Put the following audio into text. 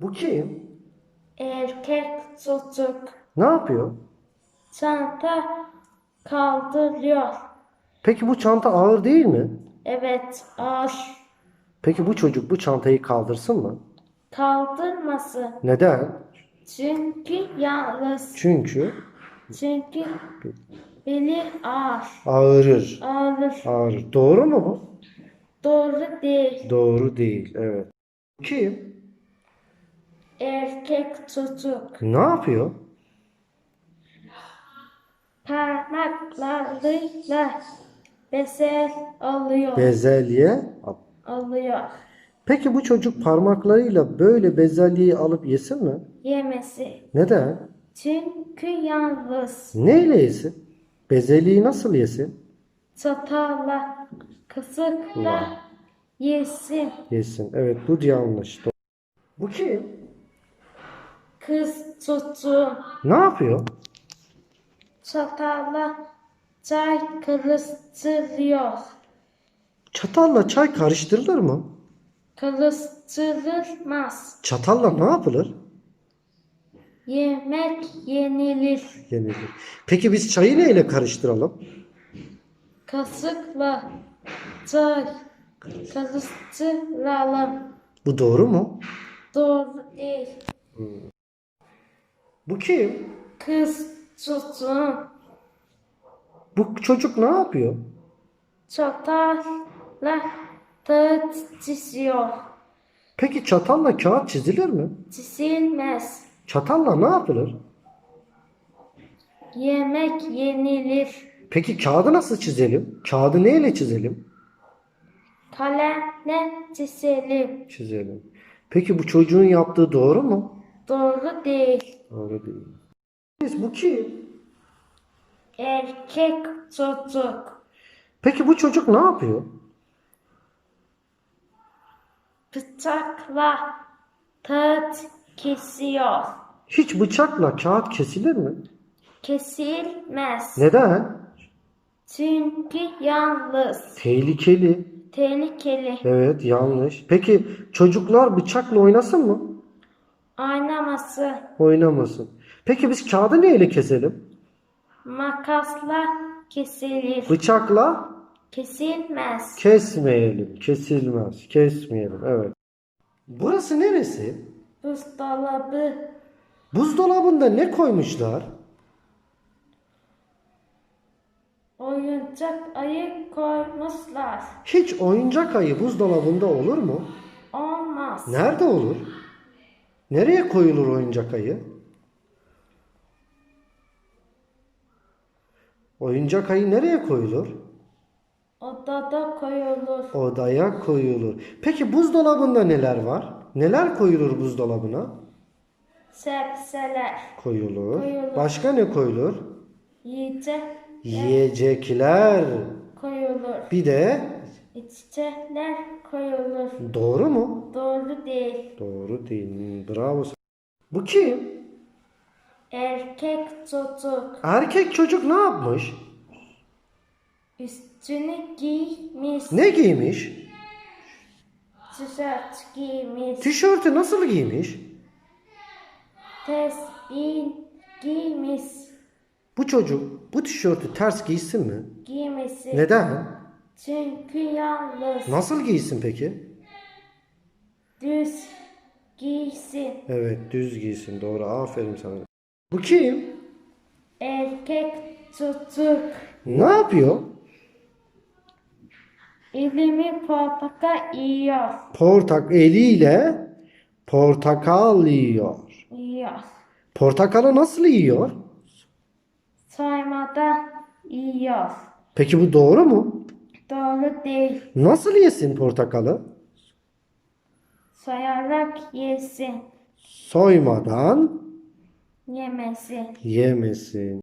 Bu kim? Erkek çocuk Ne yapıyor? çanta kaldırıyor. Peki bu çanta ağır değil mi? Evet ağır Peki bu çocuk bu çantayı kaldırsın mı? kaldırması. Neden? Çünkü yalnız. Çünkü Çünkü beli ağır. ağırır. Ağır. Ağırır. Doğru mu bu? Doğru değil. Doğru değil. Evet. Kim? Erkek çocuk Ne yapıyor? parmaklarıyla bezel alıyor. Bezelye. alıyor. Peki bu çocuk parmaklarıyla böyle bezelyeyi alıp yesin mi? Yemesi. Neden? Çünkü yalnız. Neyle yesin? Bezelyeyi nasıl yesin? Çatalla, kısıkla yesin. Yesin. Evet bu yanlış. Bu kim? Kız çocuğu Ne yapıyor? çatalla çay karıştırıyor. Çatalla çay karıştırılır mı? Karıştırılmaz. Çatalla ne yapılır? Yemek yenilir. Yenilir. Peki biz çayı neyle karıştıralım? Kasıkla çay karıştıralım. Bu doğru mu? Doğru değil. Bu kim? Kız çocuğu Bu çocuk ne yapıyor? çatalla kağıt çiziyor. Peki çatalla kağıt çizilir mi? Çizilmez. Çatalla ne yapılır? Yemek yenilir. Peki kağıdı nasıl çizelim? Kağıdı neyle çizelim? Kalemle çizelim. Çizelim. Peki bu çocuğun yaptığı doğru mu? Doğru değil. Doğru değil. Biz bu kim? Erkek çocuk Peki bu çocuk ne yapıyor? bıçakla kağıt kesiyor. Hiç bıçakla kağıt kesilir mi? Kesilmez. Neden? Çünkü yalnız. Tehlikeli. Tehlikeli. Evet yanlış. Peki çocuklar bıçakla oynasın mı? Oynaması. Oynamasın. Peki biz kağıdı neyle keselim? Makasla kesilir. Bıçakla Kesilmez. kesmeyelim. Kesilmez. Kesmeyelim. Evet. Burası neresi? Buzdolabı. Buzdolabında ne koymuşlar? Oyuncak ayı koymuşlar. Hiç oyuncak ayı buzdolabında olur mu? Olmaz. Nerede olur? Nereye koyulur oyuncak ayı? Oyuncak ayı nereye koyulur? Odada koyulur. Odaya koyulur. Peki buzdolabında neler var? Neler koyulur buzdolabına? Sebzeler. Koyulur. Koyulur. Başka ne koyulur? Yiyecek Yiyecekler. koyulur. Bir de İçecekler koyulur. doğru mu? Doğru değil. Doğru değil. Bravo. Bu kim? Erkek çocuk Erkek çocuk ne yapmış? üstünü giymiş. Ne giymiş? Tişört giymiş. Tişörtü nasıl giymiş? Tesbih giymiş. Bu çocuk bu tişörtü ters giysin mi? Giymesi. Neden? Çünkü yalnız. Nasıl giysin peki? Düz giysin. Evet düz giysin. Doğru. Aferin sana. Bu kim? Erkek çocuk Ne yapıyor? elimi portakal yiyor. Portak eliyle portakal yiyor. Yiyor. Portakalı nasıl yiyor? Soymadan yiyor. Peki bu doğru mu? Doğru değil. Nasıl yesin portakalı? Soyarak yesin. Soymadan Yemesi. yemesin.